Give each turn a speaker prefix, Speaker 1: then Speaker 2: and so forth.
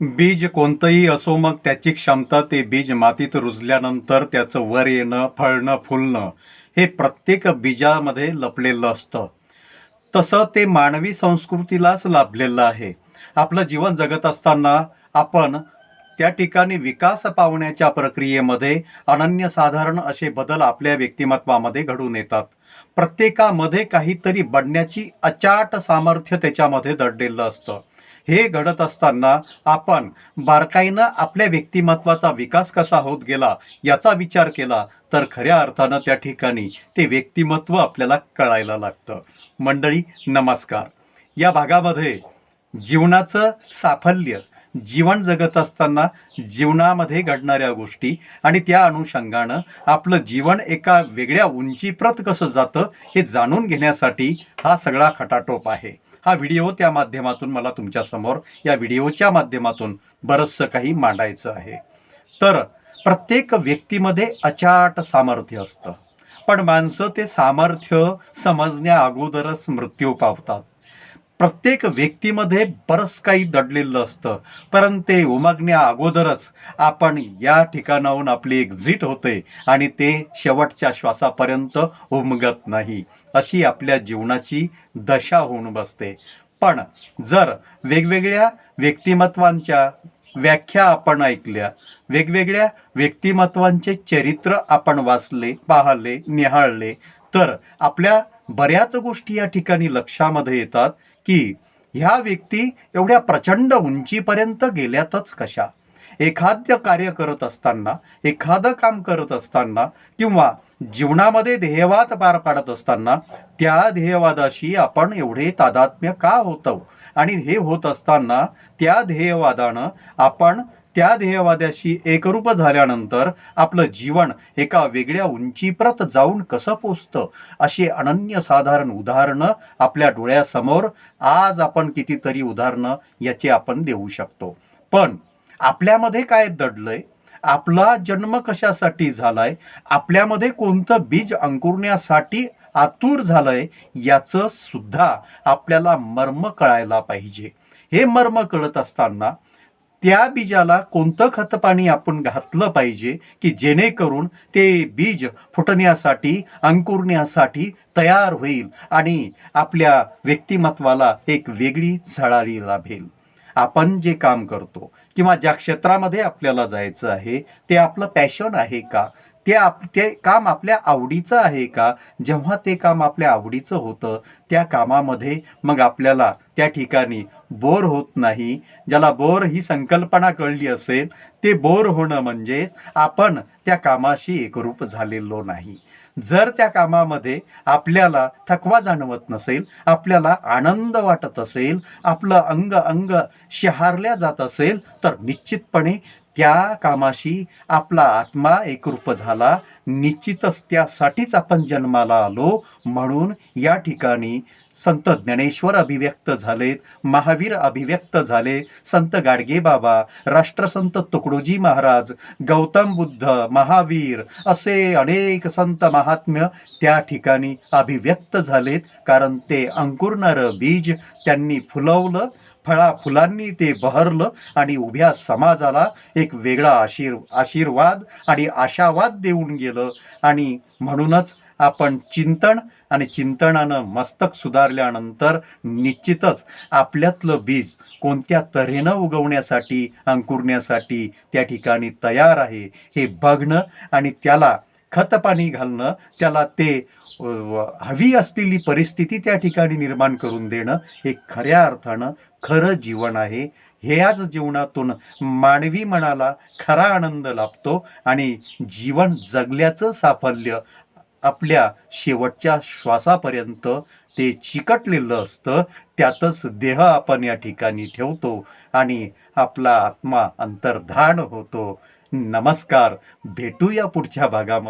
Speaker 1: बीज कोणतंही असो मग त्याची क्षमता ते बीज मातीत रुजल्यानंतर त्याचं वर येणं फळणं फुलणं हे प्रत्येक बीजामध्ये लपलेलं असतं. तसं ते मानवी संस्कृतीलाच लाभलेलं आहे. आपलं जीवन जगत असताना आपण त्या ठिकाणी विकास पावण्याच्या प्रक्रियेमध्ये अनन्यसाधारण असे बदल आपल्या व्यक्तिमत्वामध्ये घडून येतात. प्रत्येकामध्ये काहीतरी बडण्याची अचाट सामर्थ्य त्याच्यामध्ये दडलेलं असतं. हे घडत असताना आपण बारकाईनं आपल्या व्यक्तिमत्वाचा विकास कसा होत गेला याचा विचार केला तर खऱ्या अर्थानं त्या ठिकाणी ते व्यक्तिमत्व आपल्याला कळायला लागतं. मंडळी नमस्कार. या भागामध्ये जीवनाचं साफल्य जीवन जगत असताना जीवनामध्ये घडणाऱ्या गोष्टी आणि त्या अनुषंगानं आपलं जीवन एका वेगळ्या उंचीप्रत कसं जातं हे जाणून घेण्यासाठी हा सगळा खटाटोप आहे. हा व्हिडिओ त्या माध्यमातून मला तुमच्यासमोर या व्हिडिओच्या माध्यमातून बरंचसं काही मांडायचं आहे. तर प्रत्येक व्यक्तीमध्ये अचाट सामर्थ्य असतं. पण माणसं ते सामर्थ्य समजण्या अगोदरच मृत्यू पावतात. प्रत्येक व्यक्तीमध्ये बरंच काही दडलेलं असतं. परंतु ते उमगण्या अगोदरच आपण या ठिकाणाहून आपली एक्झिट होते आणि ते शेवटच्या श्वासापर्यंत उमगत नाही. अशी आपल्या जीवनाची दशा होऊन बसते. पण जर वेगवेगळ्या व्यक्तिमत्वांच्या व्याख्या आपण ऐकल्या वेगवेगळ्या व्यक्तिमत्वांचे चरित्र आपण वाचले पाहले निहाळले तर आपल्या बऱ्याच गोष्टी या ठिकाणी लक्षामध्ये येतात. की ह्या व्यक्ती एवढ्या प्रचंड उंचीपर्यंत गेल्यातच कशा? एखाद्य कार्य करत असताना एखादं काम करत असताना किंवा जीवनामध्ये ध्येयवाद पार पाडत असताना त्या ध्येयवादाशी आपण एवढे तादात्म्य का होतो? आणि हे होत असताना त्या ध्येयवादानं आपण त्या ध्येयवाद्याशी एकरूप झाल्यानंतर आपलं जीवन एका वेगळ्या उंचीप्रत जाऊन कसं पोचतं? अशी अनन्यसाधारण उदाहरणं आपल्या डोळ्यासमोर आज आपण कितीतरी उदाहरणं याची आपण देऊ शकतो. पण आपल्यामध्ये काय दडलंय? आपला जन्म कशासाठी झालाय? आपल्यामध्ये कोणतं बीज अंकुरण्यासाठी आतुर झालंय? याचं सुद्धा आपल्याला मर्म कळायला पाहिजे. हे मर्म कळत असताना त्या बीजाला कोणतं खतपाणी आपण घातलं पाहिजे की जेणेकरून ते बीज फुटण्यासाठी अंकुरण्यासाठी तयार होईल आणि आपल्या व्यक्तिमत्वाला एक वेगळी झळाळी लाभेल. आपण जे काम करतो किंवा ज्या क्षेत्रामध्ये आपल्याला जायचं आहे ते आपलं पॅशन आहे का? ते आप ते काम आपल्या आवडीचं आहे का? जेव्हा ते काम आपल्या आवडीचं होतं त्या कामामध्ये मग आपल्याला त्या ठिकाणी बोर होत नाही. ज्याला बोर ही संकल्पना कळली असेल ते बोर होणं म्हणजेच आपण त्या कामाशी एकरूप झालेलो नाही. जर त्या कामामध्ये आपल्याला थकवा जाणवत नसेल आपल्याला आनंद वाटत असेल आपलं अंग अंग शहारल्या जात असेल तर निश्चितपणे त्या कामाशी आपला आत्मा एकरूप झाला. निश्चितच त्यासाठीच आपण जन्माला आलो. म्हणून या ठिकाणी संत ज्ञानेश्वर अभिव्यक्त झालेत महावीर अभिव्यक्त झाले संत गाडगे बाबा राष्ट्रसंत तुकडोजी महाराज गौतम बुद्ध महावीर असे अनेक संत महात्म्य त्या ठिकाणी अभिव्यक्त झालेत. कारण ते अंकुरणारं बीज त्यांनी फुलवलं. फळा फुलांनी ते बहरलं आणि उभ्या समाजाला एक वेगळा आशीर आशीर्वाद आणि आशावाद देऊन गेलं. आणि म्हणूनच आपण चिंतन आणि चिंतनानं मस्तक सुधारल्यानंतर निश्चितच आपल्यातलं बीज कोणत्या तऱ्हेनं उगवण्यासाठी अंकुरण्यासाठी त्या ठिकाणी तयार आहे हे बघणं आणि त्याला खतपाणी घालणं त्याला ते हवी असलेली परिस्थिती त्या ठिकाणी निर्माण करून देणं हे खऱ्या अर्थानं खरं जीवन आहे. ह्याच जीवनातून मानवी मनाला खरा आनंद लाभतो आणि जीवन जगल्याचं साफल्य आपल्या शेवटच्या श्वासापर्यंत ते चिकटलेलं असतं. त्यातच देह आपण या ठिकाणी ठेवतो आणि आपला आत्मा अंतर्धान होतो. नमस्कार. भेटूया पुढच्या भागामध्ये.